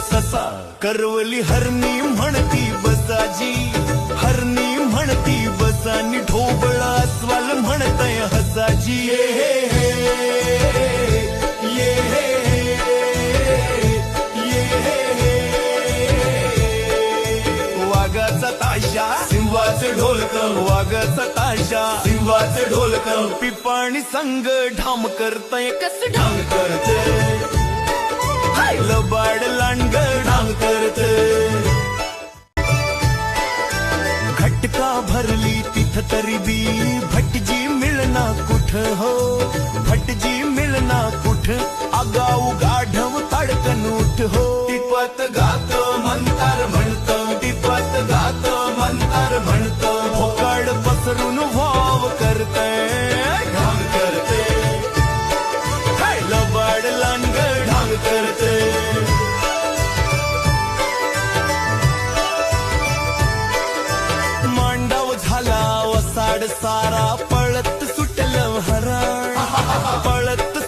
ससा. करवली हरणी म्हणती बसाजी. हरणी म्हणती बसानी ढोबळा अस्वाल म्हणतय हसाजी. ये हे हे ये हे हे ये हे हे. वाघाचा ताशा. सिंहाचे ढोलक वाघाचा ताशा. सिंहाचे ढोलक. पिपाणी संग ढाम करतय. कस ढाम करते घटका भरली तिथ तरी बी. भटजी मिळना कुठ हो? भटजी मिळना कुठ? आगाऊ गाढव ताडकन उठ हो. टिपत गात म्हणतार म्हणत टिपत गात म्हणतार म्हणत. भोकाड पसरून वाव करतय ढांग करते. लबाड लांड ढांग करते. படுசாரா பழத்து சுட்டு